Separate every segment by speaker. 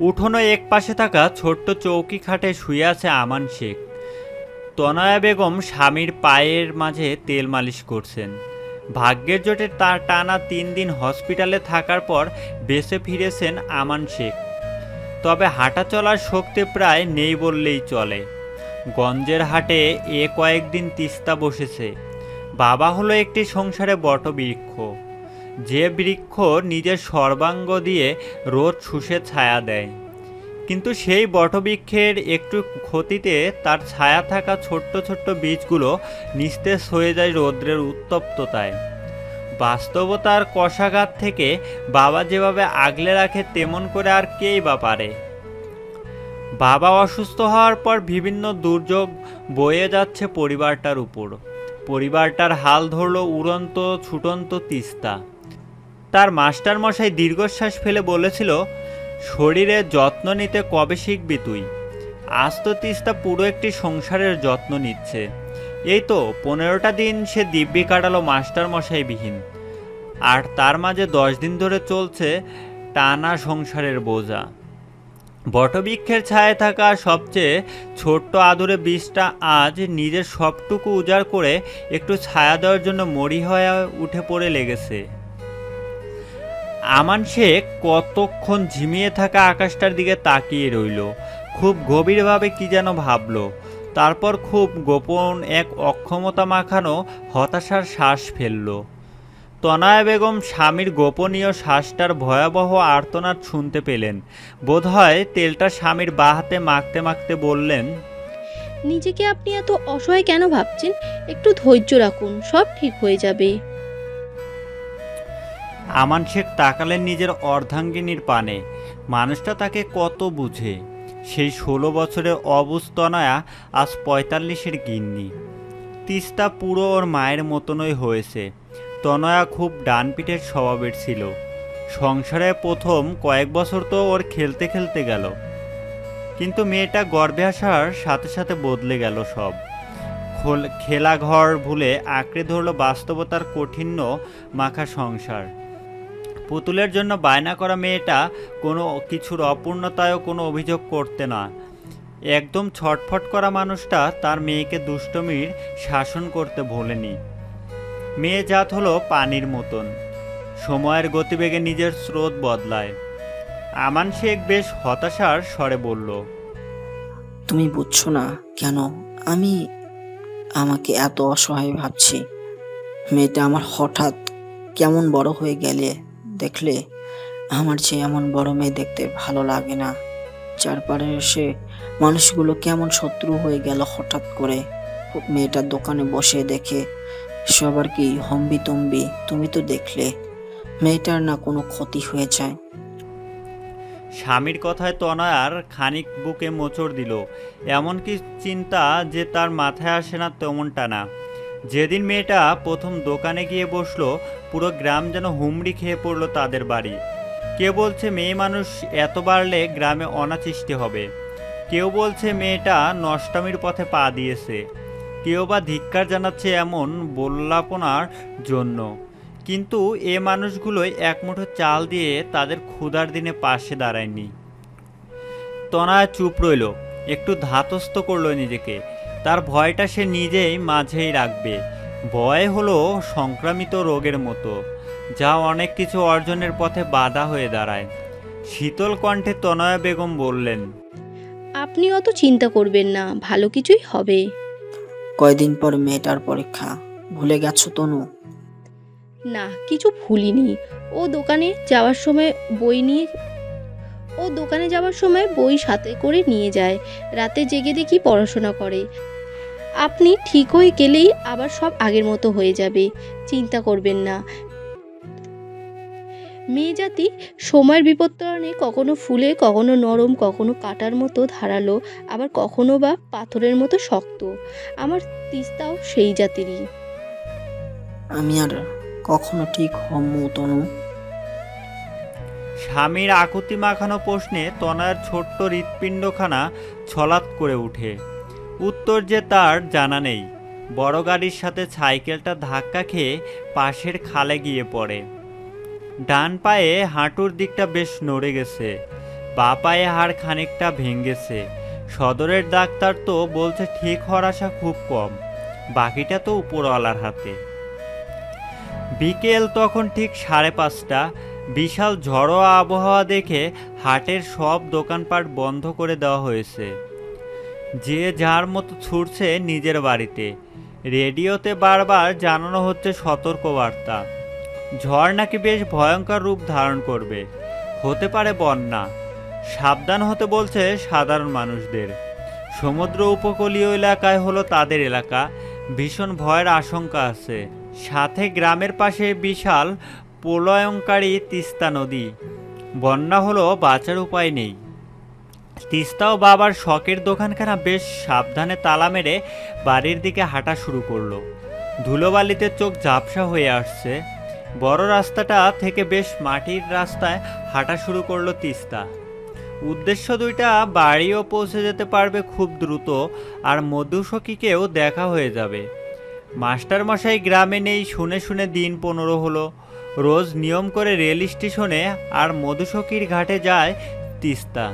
Speaker 1: উঠোনো এক পাশে থাকা ছোট্ট চৌকি খাটে শুয়ে আছে আমান শেখ। তনয়া বেগম স্বামীর পায়ের মাঝে তেল মালিশ করছেন। ভাগ্যের জোটে তার টানা তিন দিন হসপিটালে থাকার পর বেঁচে ফিরেছেন আমান শেখ। তবে হাঁটা চলার শক্তি প্রায় নেই বললেই চলে। গঞ্জের হাটে এ কয়েকদিন তিস্তা বসেছে। বাবা হলো একটি সংসারে বটবৃক্ষ। যে বৃক্ষ নিজের সর্বাঙ্গ দিয়ে রোদ শুষে ছায়া দেয়। কিন্তু সেই বটবৃক্ষের একটু ক্ষতিতে তার ছায়া থাকা ছোট্ট ছোট্ট বীজগুলো নিস্তেজ হয়ে যায় রৌদ্রের উত্তপ্ততায়। বাস্তবতার কষাঘাত থেকে বাবা যেভাবে আগলে রাখে তেমন করে আর কেই বা পারে। বাবা অসুস্থ হওয়ার পর বিভিন্ন দুর্যোগ বয়ে যাচ্ছে পরিবারটার উপর। পরিবারটার হাল ধরল উড়ন্ত ছুটন্ত তিস্তা। তার মাস্টার মশাই দীর্ঘশ্বাস ফেলে বলেছিল শরীরের যত্ন নিতে কবে শিখবি তুই? আজ তো তিস্তা পুরো একটি সংসারের যত্ন নিচ্ছে। এই তো পনেরোটা দিন সে দিব্যি কাটালো মাস্টার মশাইবিহীন। আর তার মাঝে দশ দিন ধরে চলছে টানা সংসারের বোঝা। বটবৃক্ষের ছায়ায় থাকা সবচেয়ে ছোট্ট আদুরে বীজটা আজ নিজের সবটুকু উজাড় করে একটু ছায়া দেওয়ার জন্য মরি হয়ে উঠে পড়ে লেগেছে। আমান শেখ কতক্ষণ ঝিমিয়ে থাকা আকাশটার দিকে তাকিয়ে রইল। খুব গভীরভাবে কি যেন ভাবল। তারপর খুব গোপন এক অক্ষমতা মাখানো হতাশার শ্বাস ফেলল। তনয়া বেগম স্বামীর গোপনীয় শ্বাসটার ভয়াবহ আর্তনাদ শুনতে পেলেন। বোধহয় তেলটা স্বামীর বা হাতে মাখতে মাখতে বললেন,
Speaker 2: নিজেকে আপনি এত অসহায় কেন ভাবছেন? একটু ধৈর্য রাখুন, সব ঠিক হয়ে যাবে।
Speaker 1: আমান শেখ তাকালেন নিজের অর্ধাঙ্গিনীর পানে। মানুষটা তাকে কত বুঝে। সেই ষোলো বছরের অবুস্তনয়া আজ পঁয়তাল্লিশের গিন্নি। তিস্তা পুরো ওর মায়ের মতনই হয়েছে। তনয়া খুব ডানপিঠের স্বভাবের ছিল। সংসারে প্রথম কয়েক বছর তো ওর খেলতে খেলতে গেল। কিন্তু মেয়েটা গর্ভে আসার সাথে সাথে বদলে গেল সব। খেলাঘর ভুলে আঁকড়ে ধরল বাস্তবতার কঠিন্য মাখা সংসার। পুতুলের জন্য বায়না করা মেয়েটা কোনো কিছুর অপূর্ণতায়ও কোনো অভিযোগ করতে না। একদম ছটফট করা মানুষটা তার মেয়েকে দুষ্টমির শাসন করতে ভোলেনি। মেয়ে জাত হলো পানির মতন। সময়ের গতিবেগে নিজের স্রোত বদলায়। আমান শেখ বেশ হতাশার স্বরে বলল,
Speaker 3: তুমি বুঝছ না কেন? আমি আমাকে এত অসহায় ভাবছি। মেয়েটা আমার হঠাৎ কেমন বড় হয়ে গেলে দেখলে আমার যে এমন বড় মেয়ে দেখতে ভালো লাগে না। চারপাড়ে এসে মানুষগুলো কেমন শত্রু হয়ে গেল হঠাৎ করে। মেয়েটার দোকানে বসে দেখে, সবার কি হম্বি তম্বি, তুমি তো দেখলে। মেয়েটার না কোনো ক্ষতি হয়ে যায়
Speaker 1: স্বামীর কথায় তনয়ার খানিক বুকে মোচড় দিল। এমন কি চিন্তা যে তার মাথায় আসে না তেমনটা না। যেদিন মেয়েটা প্রথম দোকানে গিয়ে বসল, পুরো গ্রাম যেন হুমড়ি খেয়ে পড়ল তাদের বাড়ি। কে বলছে, মেয়ে মানুষ এত বাড়লে গ্রামে অনাচিষ্টি হবে। কেউ বলছে, মেয়েটা নষ্টামির পথে পা দিয়েছে। কেউ বা ধিক্কার জানাচ্ছে এমন বল্লাপনার জন্য। কিন্তু এ মানুষগুলোই এক মুঠো চাল দিয়ে তাদের ক্ষুধার দিনে পাশে দাঁড়ায়নি। তনয়া চুপ রইল, একটু ধাতস্থ করল নিজেকে। তার ভয়টা সে নিজেই মাঝেই রাখবে। ভয় হলো সংক্রামিত রোগের মতো যা অনেক কিছু অর্জনের পথে বাধা হয়ে দাঁড়ায়। শীতল কণ্ঠে তনয়া বেগম বললেন
Speaker 2: আপনি অত চিন্তা করবেন না ভালো কিছুই হবে।
Speaker 3: কয়দিন পর মেয়েটার পরীক্ষা? ভুলে গেছো তনু?
Speaker 2: না কিছু ভুলিনি। ও দোকানে যাওয়ার সময় বই নিয়ে ও দোকানে যাওয়ার সময় বই সাথে করে নিয়ে যায়। রাতে জেগে দেখি পড়াশোনা করে। আপনি ঠিক হয়ে গেলেই আবার সব আগের মতো হয়ে যাবে চিন্তা করবেন না। মেয়ে জাতি সময়ের বিপত্তরণে কখনো ফুলে কখনো নরম কখনো কাটার মতো ধারালো আবার কখনো বা পাথরের মতো শক্ত। আমার তিস্তাও সেই জাতিরই।
Speaker 3: আমি আর কখনো ঠিক হমু তনু
Speaker 1: স্বামীর আকুতি মাখানো প্রশ্নে তনার ছোট্ট হৃৎপিণ্ডখানা ছলাৎ করে ওঠে। উত্তর যে তার জানা নেই। বড় গাড়ির সাথে সাইকেলটা ধাক্কা খেয়ে পাশের খালে গিয়ে পড়ে। ডান পায়ে হাঁটুর দিকটা বেশ নড়ে গেছে। বা পায়ে হাড় খানিকটা ভেঙেছে সদরের ডাক্তার তো বলছে ঠিক হওয়ার আশা খুব কম। বাকিটা তো উপরওয়ালার হাতে। বিকেল তখন ঠিক সাড়ে পাঁচটা। বিশাল ঝড়ো আবহাওয়া দেখে হাটের সব দোকানপাট বন্ধ করে দেওয়া হয়েছে। যে যার মতো ছুটছে নিজের বাড়িতে। রেডিওতে বারবার জানানো হচ্ছে সতর্কবার্তা। ঝড় নাকি বেশ ভয়ঙ্কর রূপ ধারণ করবে। হতে পারে বন্যা। সাবধান হতে বলছে সাধারণ মানুষদের। সমুদ্র উপকূলীয় এলাকায় হলো তাদের এলাকা। ভীষণ ভয়ের আশঙ্কা আছে। সাথে গ্রামের পাশে বিশাল প্রলয়ঙ্কারী তিস্তা নদী। বন্যা হলো বাঁচার উপায় নেই। তিস্তাও বাবার শখের দোকানখানা বেশ সাবধানে তালা মেরে বাড়ির দিকে হাঁটা শুরু করল। ধুলোবালিতে চোখ ঝাপসা হয়ে আসছে। বড় রাস্তাটা থেকে বেশ মাটির রাস্তায় হাঁটা শুরু করল তিস্তা। উদ্দেশ্য দুইটা বাড়িও পৌঁছে যেতে পারবে খুব দ্রুত আর মধুসখীকেও দেখা হয়ে যাবে। মাস্টারমশাই গ্রামে নেই, শুনে শুনে দিন পনেরো হলো। রোজ নিয়ম করে রেল স্টেশনে আর মধুসখীর ঘাটে যায় তিস্তা।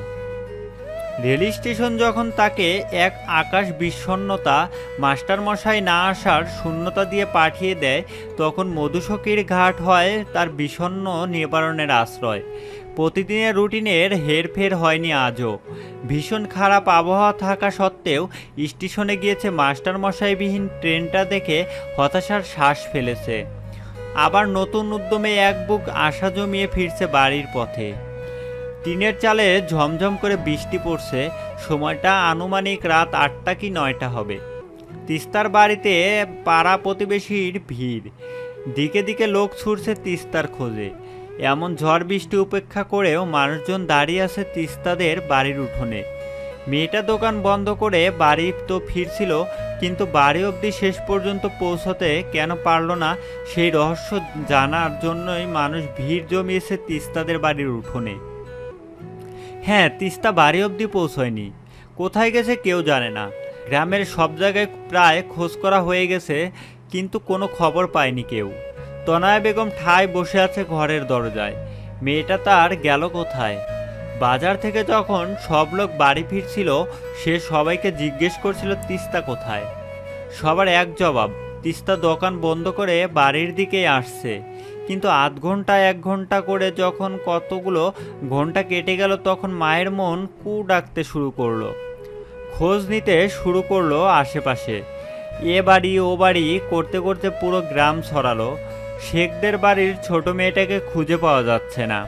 Speaker 1: রেল স্টেশন যখন তাকে এক আকাশ বিষণ্নতা মাস্টারমশাই না আসার শূন্যতা দিয়ে পাঠিয়ে দেয়, তখন মধুসখীর ঘাট হয় তার বিষণ্ন নিবারণের আশ্রয়। প্রতিদিনের রুটিনের হেরফের হয়নি আজও। ভীষণ খারাপ আবহাওয়া থাকা সত্ত্বেও স্টেশনে গিয়েছে মাস্টারমশাইবিহীন ট্রেনটা দেখে হতাশার শ্বাস ফেলেছে। আবার নতুন উদ্যমে এক বুক আশা জমিয়ে ফিরছে বাড়ির পথে। টিনের চালে ঝমঝম করে বৃষ্টি পড়ছে, সময়টা আনুমানিক রাত আটটা কি নয়টা হবে। তিস্তার বাড়িতে পাড়া প্রতিবেশীর ভিড়। দিকে দিকে লোক ছুটছে তিস্তার খোঁজে। এমন ঝড় বৃষ্টি উপেক্ষা করেও মানুষজন দাঁড়িয়ে আছে তিস্তাদের বাড়ির উঠোনে। মেয়েটা দোকান বন্ধ করে বাড়ি তো ফিরছিল, কিন্তু বাড়ি অবধি শেষ পর্যন্ত পৌঁছতে কেন পারল না, সেই রহস্য জানার জন্যই মানুষ ভিড় জমিয়েছে তিস্তাদের বাড়ির উঠোনে। হ্যাঁ তিস্তা বাড়ি অবধি পৌঁছয়নি। কোথায় গেছে কেউ জানে না। গ্রামের সব জায়গায় প্রায় খোঁজ করা হয়ে গেছে, কিন্তু কোনো খবর পায়নি কেউ। তনয়া বেগম ঠায় বসে আছে ঘরের দরজায়। মেয়েটা তার গেল কোথায়? বাজার থেকে যখন সব লোক বাড়ি ফিরছিল, সে সবাইকে জিজ্ঞেস করছিল তিস্তা কোথায়। সবার এক জবাব, তিস্তা দোকান বন্ধ করে বাড়ির দিকেই আসছে। কিন্তু আধ ঘণ্টা, এক ঘণ্টা করে যখন কতগুলো ঘণ্টা কেটে গেল তখন মায়ের মন কু ডাকতে শুরু করল। খোঁজ নিতে শুরু করল আশেপাশে। এ বাড়ি, ও বাড়ি করতে করতে পুরো গ্রাম ছড়ালো। শেখদের বাড়ির ছোট মেয়েটাকে খুঁজে পাওয়া যাচ্ছে না।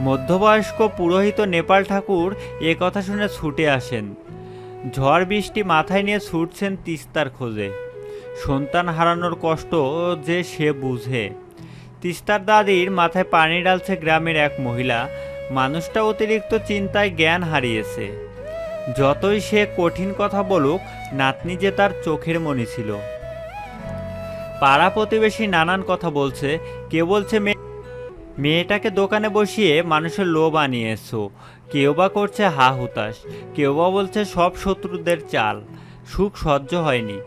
Speaker 1: মধ্যবয়স্ক পুরোহিত নেপাল ঠাকুর এ কথা শুনে ছুটে আসেন। ঝড় বৃষ্টি মাথায় নিয়ে ছুটছেন তিস্তার খোঁজে। সন্তান হারানোর কষ্ট যে সে বুঝে। তিস্তার দাদির মাথায় পানি ডালছে গ্রামের এক মহিলা। মানুষটা অতিরিক্ত চিন্তায় জ্ঞান হারিয়েছে। যতই সে কঠিন কথা বলুক, নাতনি যে তার চোখের মনি ছিল। পাড়া প্রতিবেশী নানান কথা বলছে, কেউ বলছে মেয়ে মেয়েটাকে দোকানে বসিয়ে মানুষের লোভ আনিয়েছো। কেউ বা করছে হা হুতাশ, কেউ বা বলছে সব শত্রুদের চাল। সুখ সহ্য হয়নি।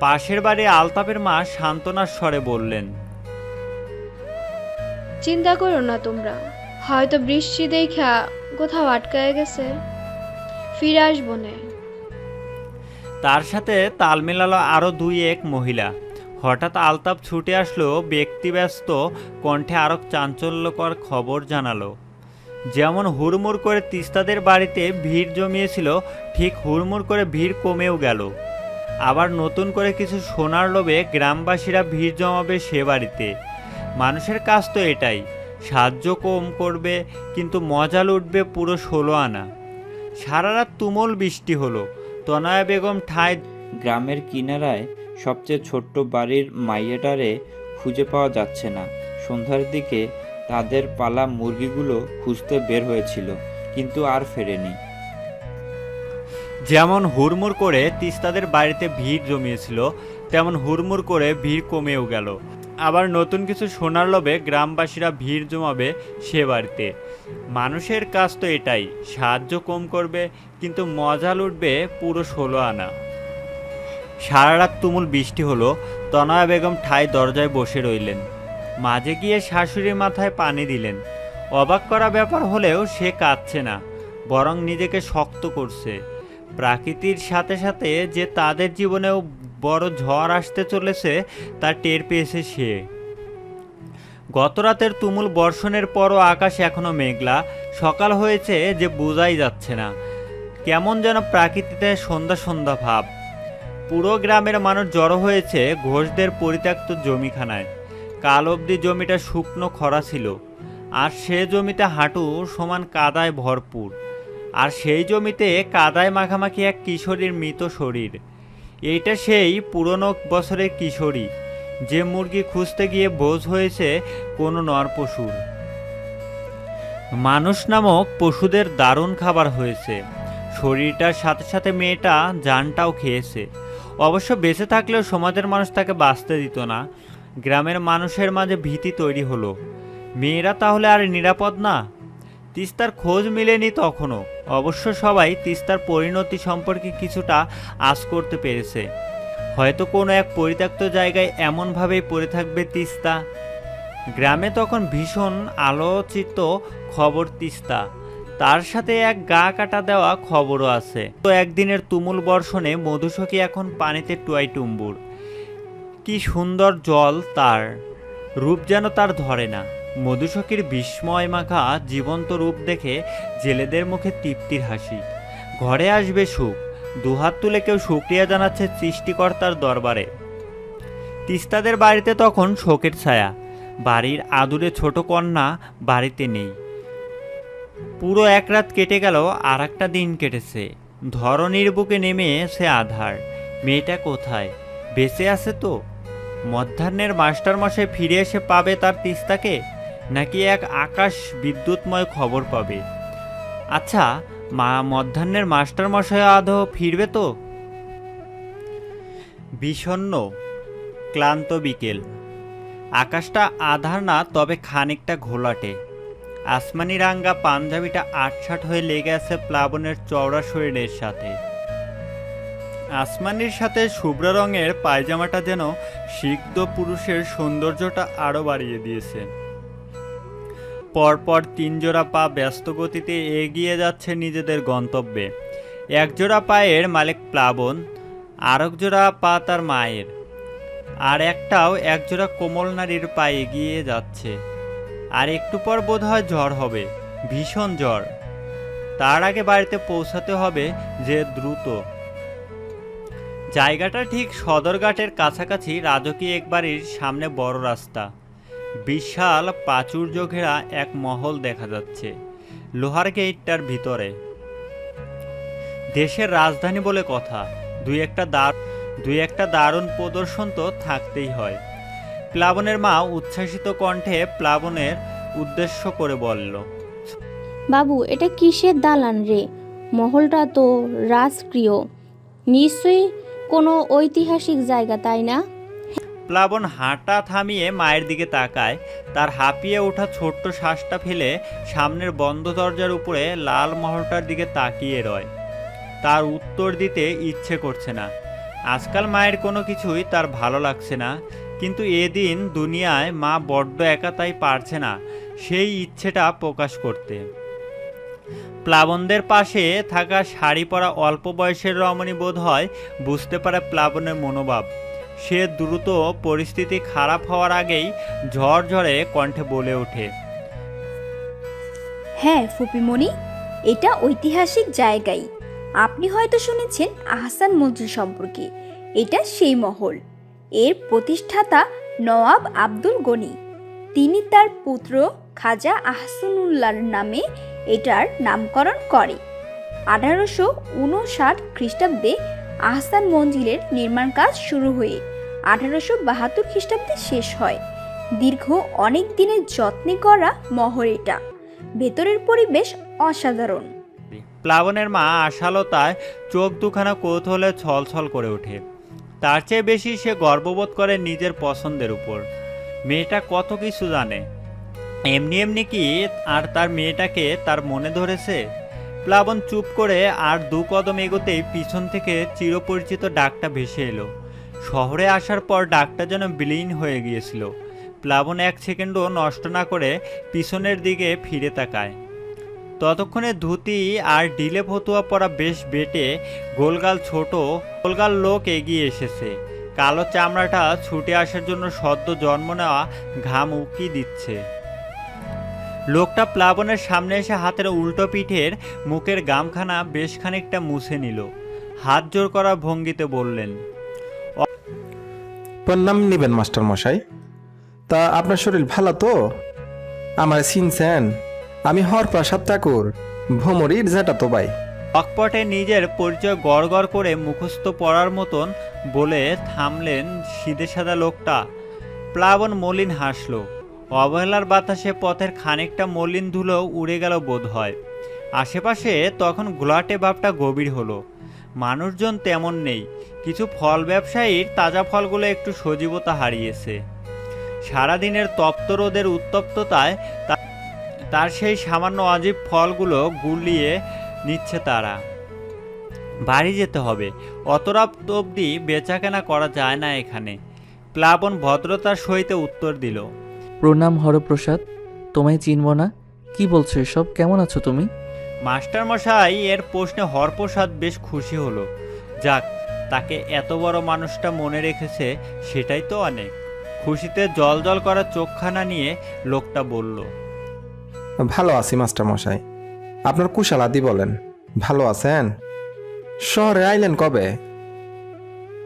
Speaker 1: পাশের বাড়ি আলতাপের মা সান্ত্বনার স্বরে বললেন
Speaker 4: চিন্তা করো না তোমরা। হয়তো বৃষ্টি দেখা কোথাও আটকায় গেছে। ফিরে আসব
Speaker 1: তার সাথে তাল মেলালো আরও দুই এক মহিলা। হঠাৎ আলতাপ ছুটে আসলো ব্যক্তিব্যস্ত কণ্ঠে আরও চাঞ্চল্যকর খবর জানালো। যেমন হুড়মুড় করে তিস্তাদের বাড়িতে ভিড় জমিয়েছিল, ঠিক হুড়মুড় করে ভিড় কমেও গেল। আবার নতুন করে কিছু সোনার লোভে গ্রামবাসীরা ভিড় জমাবে সে বাড়িতে। মানুষের কাজ তো এটাই। সাহায্য কম করবে, কিন্তু মজা লুটবে পুরো ষোলো আনা। সারা রাত তুমুল বৃষ্টি হলো। তনয়া বেগম ঠায়
Speaker 5: গ্রামের কিনারায় সবচেয়ে ছোট্ট বাড়ির মাইয়াটারে খুঁজে পাওয়া যাচ্ছে না। সন্ধ্যার দিকে তাদের পালা মুরগিগুলো খুঁজতে বের হয়েছিল, কিন্তু আর ফেরেনি।
Speaker 1: যেমন হুড়মুড় করে তিস্তাদের বাড়িতে ভিড় জমিয়েছিল, তেমন হুড়মুড় করে ভিড় কমেও গেল। আবার নতুন কিছু সোনার লোভে গ্রামবাসীরা ভিড় জমাবে সে বাড়িতে। মানুষের কাজ তো এটাই, সাহায্য কম করবে, কিন্তু মজা লুটবে পুরো ষোলো আনা। সারা রাত তুমুল বৃষ্টি হলো, তনয়া বেগম ঠাই দরজায় বসে রইলেন। মাঝে গিয়ে শাশুড়ির মাথায় পানি দিলেন। অবাক করা ব্যাপার হলেও সে কাঁদছে না, বরং নিজেকে শক্ত করছে। প্রাকৃতির সাথে সাথে যে তাদের জীবনেও বড় ঝড় আসতে চলেছে, তা টের পেয়েছে সে। গতরাতের তুমুল বর্ষণের পরও আকাশ এখনও মেঘলা। সকাল হয়েছে যে বোঝাই যাচ্ছে না, কেমন যেন প্রাকৃতিতে সন্ধ্যা সন্ধ্যা ভাব। পুরো গ্রামের মানুষ জড়ো হয়েছে ঘোষদের পরিত্যক্ত জমিখানায়। কাল অবধি জমিটা শুকনো খরা ছিল, আর সে জমিতে হাঁটু সমান কাদায় ভরপুর। আর সেই জমিতে কাদায় মাখামাখি এক কিশোরীর মৃত শরীর। এইটা সেই পুরনো বছরের কিশোরী, যে মুরগি খুঁজতে গিয়ে বোঝ হয়েছে কোনো নর পশুর। মানুষ নামক পশুদের দারুণ খাবার হয়েছে। শরীরটার সাথে সাথে মেয়েটা জানটাও খেয়েছে। অবশ্য বেঁচে থাকলেও সমাজের মানুষ তাকে বাঁচতে দিত না। গ্রামের মানুষের মাঝে ভীতি তৈরি হলো। মেয়েরা তাহলে আর নিরাপদ না? তিস্তার খোঁজ মিলেনি তখনও। অবশ্য সবাই তিস্তার পরিণতি সম্পর্কে কিছুটা আশ করতে পেরেছে। হয়তো কোনো এক পরিত্যক্ত জায়গায় এমনভাবেই পড়ে থাকবে তিস্তা। গ্রামে তখন ভীষণ আলোচিত খবর তিস্তা। তার সাথে এক গা কাটা দেওয়া খবরও আছে। তো একদিনের তুমুল বর্ষণে মধুসখী এখন পানিতে টুয়াই টুম্বুর। কি সুন্দর জল তার। রূপ যেন তার ধরে না। মধুসখীর বিস্ময় মাখা জীবন্ত রূপ দেখে জেলেদের মুখে তৃপ্তির হাসি। ঘরে আসবে সুখ। দুহাত তুলে কেউ শুক্রিয়া জানাচ্ছে সৃষ্টিকর্তার দরবারে। তিস্তাদের বাড়িতে তখন শোকের ছায়া। বাড়ির আদুরে ছোট কন্যা বাড়িতে নেই। পুরো এক রাত কেটে গেল আর একটা দিন কেটেছে। ধরনীর বুকে নেমে সে আধার। মেয়েটা কোথায়? বেঁচে আছে তো? মধ্যাহ্নের মাস্টারমশাই ফিরে এসে পাবে তার তিস্তাকে? নাকি এক আকাশ বিদ্যুৎময় খবর পাবে? আচ্ছা মা মধ্যাহ্নের মাস্টারমশাই আদৌ ফিরবে তো? বিষণ্ণ, ক্লান্ত বিকেল। আকাশটা আধার না, তবে খানিকটা ঘোলাটে। আসমানি রাঙ্গা পাঞ্জাবিটা আটসাট হয়ে লেগে আছে প্লাবনের চওড়া শরীরের সাথে। আসমানির সাথে শুভ্র রঙের পায়জামাটা যেন সিদ্ধ পুরুষের সৌন্দর্যটা আরও বাড়িয়ে দিয়েছে। পরপর তিন জোড়া পা ব্যস্ত গতিতে এগিয়ে যাচ্ছে নিজেদের গন্তব্যে। এক জোড়া পায়ের মালিক প্লাবন আরেক জোড়া পা তার মায়ের। আর একটাও একজোড়া কোমল নারীর পা এগিয়ে যাচ্ছে। আর একটু পর বোধ হয় ঝড় হবে, ভীষণ ঝড়। তার আগে বাড়িতে পৌঁছাতে হবে যে দ্রুত। জায়গাটা ঠিক সদরঘাটের কাছাকাছি, রাজকীয় এক বাড়ির সামনে বড় রাস্তা। বিশাল প্রাচুর্য ঘেরা এক মহল দেখা যাচ্ছে, লোহার গেটটার ভিতরে। দেশের রাজধানী বলে কথা, দুই একটা দার দুই একটা দারুণ প্রদর্শন তো থাকতেই হয়। প্লাবনের মা উচ্ছ্বাসিত কণ্ঠে প্লাবনের উদ্দেশ্য করে বলল,
Speaker 6: বাবু, এটা কিসের দালান রে? মহলটা তো রাজপ্রিয় নিশ্চয়ই কোনো ঐতিহাসিক জায়গা, তাই না?
Speaker 1: প্লাবন হাঁটা থামিয়ে মায়ের দিকে তাকায়। তার হাঁপিয়ে ওঠা ছোট্ট শ্বাসটা ফেলে সামনের বন্ধ দরজার উপরে লাল মহলটার দিকে তাকিয়ে রয়। তার উত্তর দিতে ইচ্ছে করছে না। আজকাল মায়ের কোনো কিছুই তার ভালো লাগছে না। কিন্তু এদিন দুনিয়ায় মা বড্ড একা তাই পারছে না সেই ইচ্ছেটা প্রকাশ করতে। প্লাবনদের পাশে থাকা শাড়ি পরা অল্প বয়সের রমণী বোধ হয় বুঝতে পারে প্লাবনের মনোভাব। সে দ্রুত পরিস্থিতি খারাপ হওয়ার আগেই ঝড় ঝড়ে কণ্ঠে বলে ওঠে।
Speaker 7: হ্যাঁ ফুপিমণি, এটা ঐতিহাসিক জায়গাই। আপনি হয়তো শুনেছেন আহসান মঞ্জুর সম্পর্কে। এটা সেই মহল। এর প্রতিষ্ঠাতা নওয়াব আব্দুল গনি। তিনি তার পুত্র খাজা আহসানুল্লাহর নামে এটার নামকরণ করে। আঠারোশো উনষাট খ্রিস্টাব্দে আহসান মঞ্জিলের নির্মাণ কাজ শুরু হয়ে আঠারোশো বাহাত্তর খ্রিস্টাব্দে শেষ হয়। দীর্ঘ অনেক দিনের যত্নে করা মহল এটা। ভেতরের পরিবেশ অসাধারণ।
Speaker 1: প্লাবনের মা আশালতায় চোখ দুখানা কৌতূহলে ছলছল করে ওঠে। তার চেয়ে বেশি সে গর্ববোধ করে নিজের পছন্দের উপর। মেয়েটা কত কিছু জানে। এমনি এমনি কি আর তার মেয়েটাকে তার মনে ধরেছে? প্লাবন চুপ করে আর দু কদম এগোতেই পিছন থেকে চিরপরিচিত ডাকটা ভেসে এলো। শহরে আসার পর ডাকটা যেন বিলীন হয়ে গিয়েছিল। প্লাবন এক সেকেন্ডও নষ্ট না করে পিছনের দিকে ফিরে তাকায়। ততক্ষণে ধুতি আর ডিলে ফতুয়া পরা বেশ বেটে গোলগাল ছোট, গোলগাল লোক এগিয়ে এসেছে। কালো চামড়াটা ছুটে আসার জন্য সদ্য জন্ম নেওয়া ঘাম উকি দিচ্ছে। লোকটা প্লাবনের সামনে এসে হাতের উল্টো পিঠের মুখের গামখানা বেশ খানিকটা মুছে নিল। হাত জোর করা ভঙ্গিতে বললেন
Speaker 8: প্রণাম নেবেন মাস্টার মশাই। তা আপনার শরীর ভালো তো? আমার চিনছেন? আমি হরপ্রসাদ ঠাকুর ভ্রমরির জ্যাঠা তো ভাই
Speaker 1: অকপটে নিজের পরিচয় গড় গড় করে মুখস্থ পড়ার মতন বলে থামলেন সিদে সাদা লোকটা। প্লাবন মলিন হাসল। অবহেলার বাতাসে পথের খানিকটা মলিন ধুলো উড়ে গেল বোধ হয়। আশেপাশে তখন ঘোলাটে ভাবটা গভীর হলো। মানুষজন তেমন নেই, কিছু ফল ব্যবসায়ীর তাজা ফলগুলো একটু সজীবতা হারিয়েছে। সারাদিনের তপ্ত রোদের উত্তপ্ততায় তার সেই সামান্য অজীব ফলগুলো গুলিয়ে নিচ্ছে তারা। বাড়ি যেতে হবে, অত রাত অবধি বেচাকেনা করা যায় না এখানে। প্লাবন ভদ্রতার সহিত উত্তর দিল।
Speaker 9: প্রণাম হরপ্রসাদ তোমায় চিনব না। কি বলছো এসব? কেমন আছো তুমি?
Speaker 1: মাস্টার মশাই এর প্রশ্নে হরপ্রসাদ বেশ খুশি হলো। যাক তাকে এত বড় মানুষটা মনে রেখেছে সেটাই তো অনেক। খুশিতে জল জল করা চোখখানা নিয়ে লোকটা বলল
Speaker 8: ভালো আছি মাস্টার মশাই। আপনার কুশালাদি বলেন ভালো আছেন? শহরে আইলেন কবে?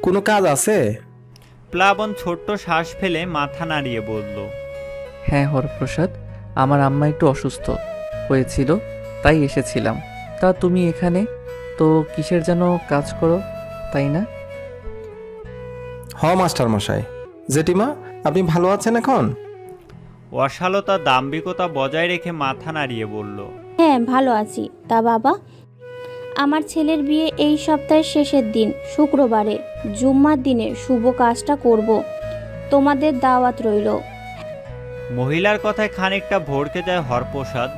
Speaker 8: কোনো কাজ আছে?
Speaker 1: প্লাবন ছোট্ট শ্বাস ফেলে মাথা নাড়িয়ে বলল
Speaker 9: হ্যাঁ হরপ্রসাদ আমার আম্মা একটু অসুস্থ হয়েছিল তাই এসেছিলাম। তা তুমি এখানে? তো কিসের যেন কাজ করো তাই না?
Speaker 8: হ মাস্টার মশাই। জেঠিমা আপনি ভালো আছেন এখন?
Speaker 1: অশালতা দাম্ভিকতা বজায় রেখে মাথা নাড়িয়ে বলল
Speaker 6: হ্যাঁ ভালো আছি। তা বাবা? আমার ছেলের বিয়ে এই সপ্তাহের শেষের দিন শুক্রবারে। জুম্মার দিনে শুভ কাজটা করব। তোমাদের দাওয়াত রইল।
Speaker 1: মহিলার কথায় খানিকটা ভড়কে যায় হরপ্রসাদ।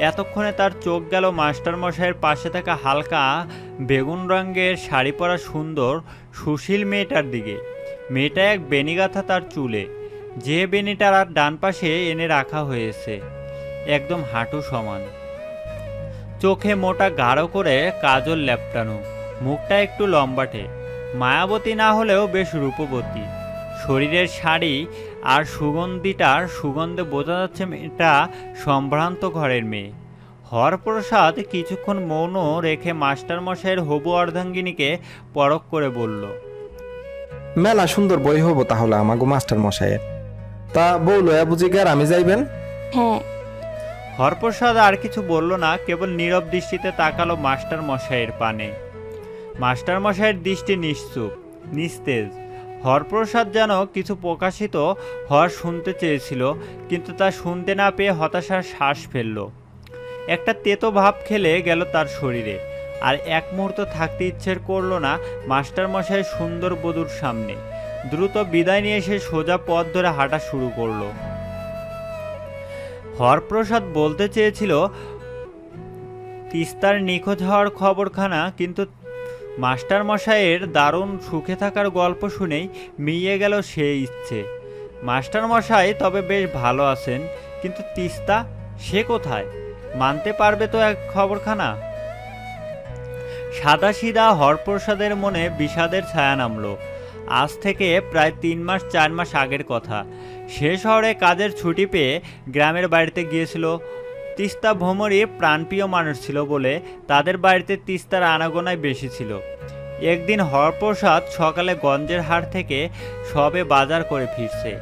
Speaker 1: এতক্ষণে তার চোখ গেল মাস্টারমশাইয়ের পাশে থাকা হালকা বেগুন রঙের শাড়ি পরা সুন্দর, সুশীল মেয়েটার দিকে। মেয়েটা এক বেনিগাথা তার চুলে। যে বেনিটার আর ডান পাশে এনে রাখা হয়েছে। একদম হাঁটু সমান। চোখে মোটা গাঢ় করে কাজল ল্যাপটানো মুখটা একটু লম্বাটে। মায়াবতী না হলেও বেশ রূপবতী। শরীরের শাড়ি আর সুগন্ধিটার সুগন্ধে বোঝা যাচ্ছে এটা সম্ভ্রান্ত ঘরের মেয়ে। হরপ্রসাদ কিছুক্ষণ মৌন রেখে মাস্টারমশাইয়ের হবু অর্ধাঙ্গিনীকে পরখ করে বলল
Speaker 8: মেলা সুন্দর বই হব তাহলে আমাগো মাস্টার মশাইয়ের তা বউ লয়া বুঝি আমি যাইবেন?
Speaker 6: হ্যাঁ।
Speaker 1: হরপ্রসাদ আর কিছু বলল না কেবল নীরব দৃষ্টিতে তাকালো মাস্টার মশাইয়ের পানে। মাস্টার মশাইয়ের দৃষ্টি নিশ্চুপ নিস্তেজ। হরপ্রসাদ যেন কিছু প্রকাশিত হওয়ার শুনতে চেয়েছিল, কিন্তু তা শুনতে না পেয়ে হতাশার শ্বাস ফেলল। একটা তেতো ভাব খেলে গেল তার শরীরে, আর এক মুহূর্ত থাকতে ইচ্ছের করল না মাস্টার মশাই সুন্দর বধূর সামনে। দ্রুত বিদায় নিয়ে এসে সোজা পথ ধরে হাঁটা শুরু করল। হরপ্রসাদ বলতে চেয়েছিল, তিস্তার নিখোঁজ হওয়ার খবরখানা কিন্তু মাস্টার মশাইয়ের দারুণ সুখে থাকার গল্প শুনেই মিইয়ে গেল সেই ইচ্ছে। মাস্টার মশাই তবে বেশ ভালো আছেন, কিন্তু তিস্তা, সে কোথায়? মানতে পারবে তো এক খবরখানা? সাদা সিধা হরপ্রসাদের মনে বিষাদের ছায়া নামলো। আজ থেকে প্রায় তিন মাস, চার মাস আগের কথা। সে শহরে কাজের ছুটি পেয়ে গ্রামের বাড়িতে গিয়েছিল। তিস্তা ভ্রমরই প্রাণপ্রিয় মানুষ ছিল বলে তাদের বাড়িতে তিস্তার আনাগোনায় বেশি ছিল। একদিন হরপ্রসাদ সকালে গঞ্জের হাট থেকে সবে বাজার করে ফিরছে।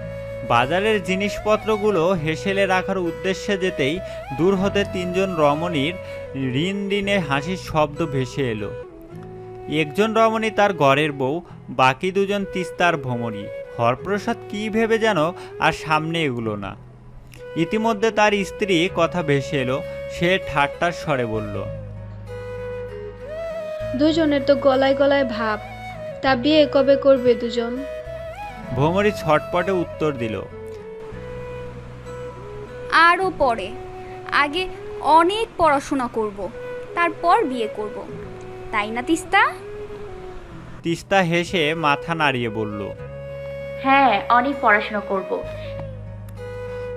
Speaker 1: বাজারের জিনিসপত্রগুলো হেসেলে রাখার উদ্দেশ্যে যেতেই দূর হতে তিনজন রমণীর ঋণ ঋণে হাসির শব্দ ভেসে এলো। একজন রমণী তার ঘরের বউ, বাকি দুজন তিস্তার ভ্রমণী। হরপ্রসাদ কী ভেবে যেন আর সামনে এগুলো না। ইতিমধ্যে তার স্ত্রী কথা ভেসে এলো সে ঠাট্টার স্বরে বলল
Speaker 4: দুজনের তো গলায় গলায় ভাব তা বিয়ে কবে করবে দুজন?
Speaker 1: ভ্রমরী ছটপটে উত্তর দিল
Speaker 7: আরও পরে। আগে অনেক পড়াশোনা করব তারপর বিয়ে করব। তাই না তিস্তা?
Speaker 1: তিস্তা হেসে মাথা নাড়িয়ে বলল
Speaker 10: হ্যাঁ অনেক পড়াশোনা করব।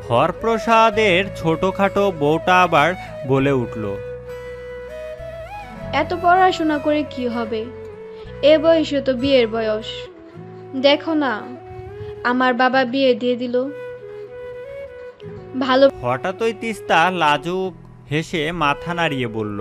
Speaker 1: হরপ্রসাদের ছোটোখাটো বউটা আবার বলে উঠল
Speaker 4: এত পড়াশোনা করে কি হবে? এ বয়সে তো বিয়ের বয়স। দেখো না আমার বাবা বিয়ে দিয়ে দিল। ভালো
Speaker 1: হঠাৎই তিস্তা লাজুক হেসে মাথা নাড়িয়ে বলল